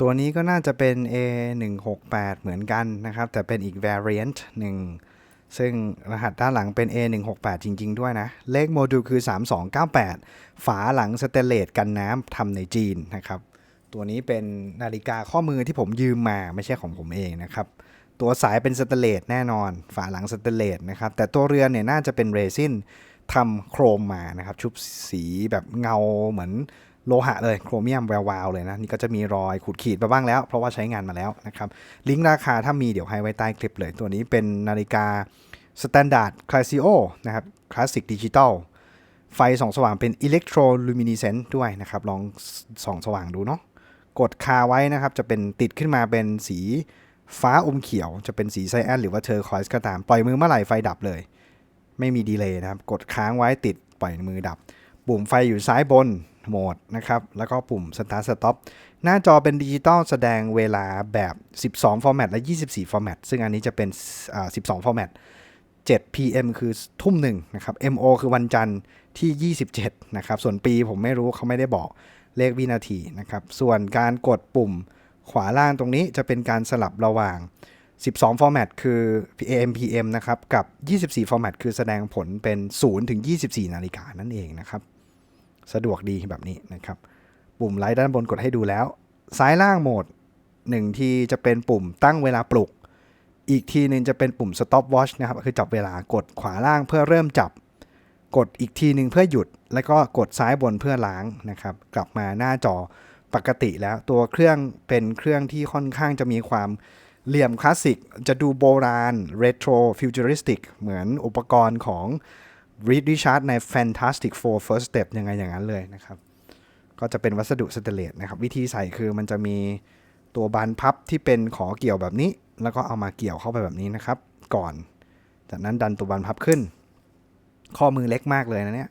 ตัวนี้ก็น่าจะเป็น A168 เหมือนกันนะครับ แต่เป็นอีก variant หนึ่งซึ่งรหัสด้านหลังเป็น A168 จริง ๆ ด้วยนะ เลขโมดูลคือ 3298 ฝาหลังสเตเลสกันน้ำทำในจีนนะครับ ตัวนี้เป็นนาฬิกาข้อมือที่ผมยืมมาไม่ใช่ของผมเองนะครับ ตัวสายเป็นสเตเลสแน่นอน ฝาหลังสเตเลสนะครับ แต่ตัวเรือนเนี่ยน่าจะเป็นเรซินทำโครมมานะครับ ชุบสีแบบเงาเหมือน โลหะเลยโครเมียมแววๆเลยนะ นี่ก็จะมีรอยขูดขีดมาบ้างแล้ว เพราะว่าใช้งานมาแล้วนะครับ ลิงก์ราคาถ้ามีเดี๋ยวให้ไว้ใต้คลิปเลย ตัวนี้เป็นนาฬิกา Standard Casio นะครับ Classic Digital ไฟส่องสว่างเป็น Electroluminescent ด้วยนะครับ ลองส่องสว่างดูเนาะกดคาไว้นะครับ จะเป็นติดขึ้นมาเป็นสีฟ้าอมเขียว จะเป็นสีไซแอนหรือว่าเทอร์คอยส์ก็ตาม ปล่อยมือเมื่อไหร่ไฟดับเลย ไม่มีดีเลย์นะครับ กดค้างไว้ติดปล่อยมือดับ ปุ่มไฟอยู่ซ้ายบน โหมดนะครับ แล้วก็ปุ่ม Start Stop หน้าจอเป็นดิจิตอลแสดงเวลาแบบ 12 format และ 24 format ซึ่งอันนี้จะเป็น 12 format 7 PM คือทุ่มหนึ่งนะครับ MO คือวันจันทร์ที่ 27 นะครับ ส่วนปีผมไม่รู้เขาไม่ได้บอกเลขวินาทีนะครับ ส่วนการกดปุ่มขวาล่างตรงนี้จะเป็นการสลับระหว่าง 12 format คือ AM PM นะครับ กับ 24 format คือแสดงผลเป็น 0 ถึง 24 นาฬิกานั่นเองนะครับ สะดวกดีแบบนี้นะครับ ปุ่มไลท์ด้านบนกดให้ดูแล้ว ซ้ายล่างโหมดหนึ่งที่จะเป็นปุ่มตั้งเวลาปลุก อีกทีหนึงจะเป็นปุ่ม stop watch นะครับ คือจับเวลากดขวาล่างเพื่อเริ่มจับ กดอีกทีหนึ่งเพื่อหยุด แล้วก็กดซ้ายบนเพื่อล้างนะครับ กลับมาหน้าจอปกติแล้วตัวเครื่องเป็นเครื่องที่ค่อนข้างจะมีความเหลี่ยมคลาสสิก จะดูโบราณ retro futuristic เหมือนอุปกรณ์ของ Reed Richard ใน Fantastic Four First Step ยังไงอย่างนั้นเลยนะครับ ก็จะเป็นวัสดุสเตเลสนะครับ วิธีใส่คือมันจะมีตัวบานพับที่เป็นขอเกี่ยวแบบนี้ แล้วก็เอามาเกี่ยวเข้าไปแบบนี้นะครับ ก่อน จากนั้นดันตัวบานพับขึ้น ข้อมือเล็กมากเลยนะเนี่ย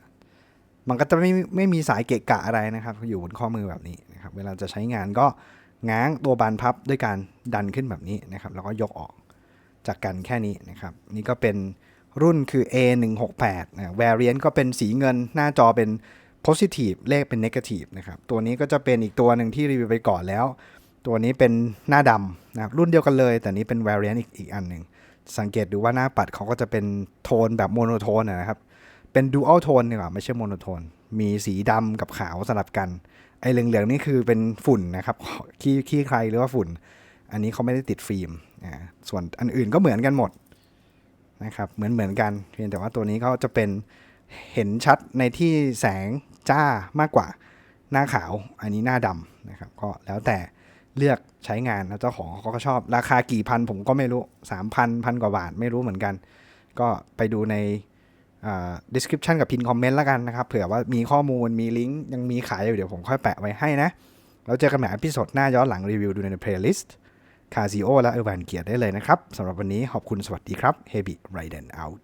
มันก็จะไม่ไม่มีสายเกะกะอะไรนะครับ อยู่บนข้อมือแบบนี้นะครับ เวลาจะใช้งานก็ง้างตัวบานพับด้วยการดันขึ้นแบบนี้นะครับ แล้วก็ยกออกจากกันแค่นี้นะครับ นี่ก็เป็น รุ่นคือ A168 นะ variant ก็เป็นสีเงินหน้าจอเป็น positive เลขเป็น negative นะครับ ตัวนี้ก็จะเป็นอีกตัวหนึ่งที่รีวิวไปก่อนแล้ว ตัวนี้เป็นหน้าดำนะครับรุ่นเดียวกันเลย แต่นี้เป็น variant อีกอีกอันหนึ่ง สังเกตดูว่าหน้าปัดเขาก็จะเป็นโทนแบบโมโนโทนนะครับ เป็น dual tone ดีกว่าไม่ใช่โมโนโทน มีสีดำกับขาวสลับกัน ไอ้เหลืองๆนี่คือเป็นฝุ่นนะครับขี้ขี้ใครหรือว่าฝุ่น อันนี้เขาไม่ได้ติดฟิล์ม ส่วนอันอื่นก็เหมือนกันหมด นะครับเหมือนเหมือนกันเพียงแต่ว่าตัวนี้เขาจะเป็นเห็นชัดในที่แสงจ้ามากกว่าหน้าขาวอันนี้หน้าดำนะครับก็แล้วแต่เลือกใช้งานแล้วเจ้าของเขาก็ชอบราคากี่พันผมก็ไม่รู้สามพันพันกว่าบาทไม่รู้เหมือนกัน ก็ไปดูใน description กับ pin comment แล้วกันนะครับ เผื่อว่ามีข้อมูลมีลิงก์ยังมีขายอยู่เดี๋ยวผมค่อยแปะไว้ให้นะ แล้วเจอกันใหม่อพิโซดหน้าย้อนหลังรีวิวดูใน playlist คาซิโอและเอวานเกียร์ได้เลยนะครับสำหรับวันนี้ขอบคุณสวัสดีครับ Heavy Riden out